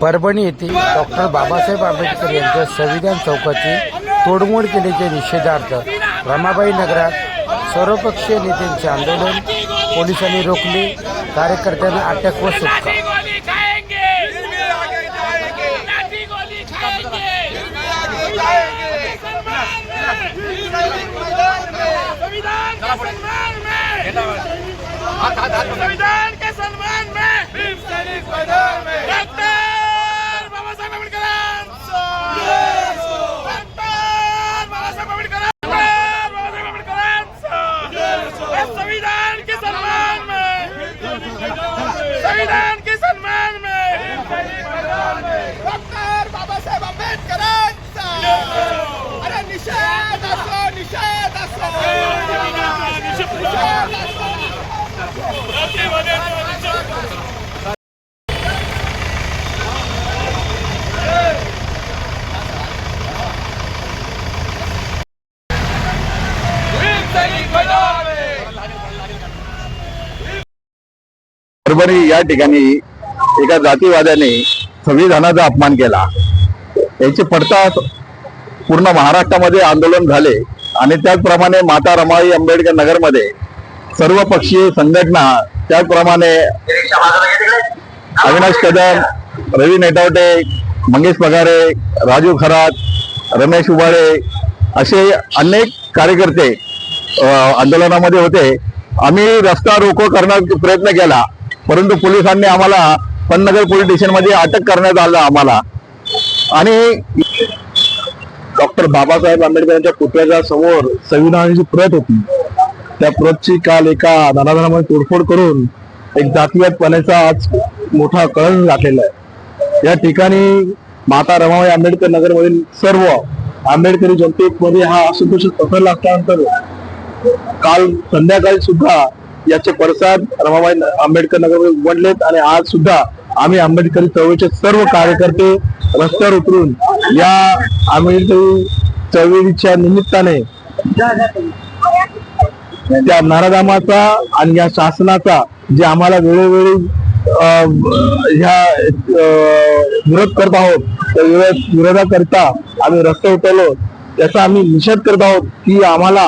परभणी येथे डॉक्टर बाबासाहेब आंबेडकर यांच्या संविधान चौकाची तोडमोड केल्याच्या निषेधार्थ रमाबाई नगरात सर्वपक्षीय नेत्यांचे आंदोलन पोलिसांनी रोखले. कार्यकर्त्यांना अटक व सुटका. संविधान के सम्मान में संविधान के सम्मान में doctor Baba Saheb Ambedkar doctor Baba Saheb Ambedkar doctor Baba Saheb Ambedkar संविधान के सम्मान में संविधान के सम्मान में डॉक्टर बाबासाहेब आंबेडकरांचा अरे निषेध असो निषेध असो निषेध असो परभणी या ठिकाणी एका जातीवाद्याने संविधानाचा अपमान केला. याची पडताळ पूर्ण महाराष्ट्रामध्ये आंदोलन झाले आणि त्याचप्रमाणे माता रमाई आंबेडकर नगरमध्ये सर्व पक्षीय संघटना त्याचप्रमाणे अविनाश कदम रवी नेटावटे मंगेश पगारे राजू खरात रमेश उबाळे असे अनेक कार्यकर्ते आंदोलनामध्ये होते. आम्ही रस्ता रोको करण्याचा प्रयत्न केला. परंतु पोलिसांनी आम्हाला पन्नगर पोलीस स्टेशनमध्ये अटक करण्यात आलं आम्हाला. आणि डॉक्टर बाबासाहेब आंबेडकरांच्या पुतळ्याच्या समोर संविधानाची प्रत होती. त्या प्रतची काल एका दानादानामध्ये तोडफोड करून एक जातीयतपणाचा आज मोठा कळण घातलेला आहे. या ठिकाणी माता रमाबाई आंबेडकर नगरमधील सर्व आंबेडकरी जनतेमध्ये हा असंतोष पसरला असल्यानंतर काल संध्याकाळी सुद्धा याचे पडसाद रमाबाई आंबेडकर नगर उघडलेत आणि आज सुद्धा आम्ही आंबेडकरी चळवळीचे सर्व कार्यकर्ते रस्त्यावर उतरून या आंबेडकरी चळवळीच्या निमित्ताने त्या नराधामाचा आणि या शासनाचा जे आम्हाला वेळोवेळी अं, ह्या अं, विरोध करत आहोत त्या विरोध विरोधाकरता आम्ही रस्ते उतरलो. त्याचा आम्ही निषेध करत आहोत की आम्हाला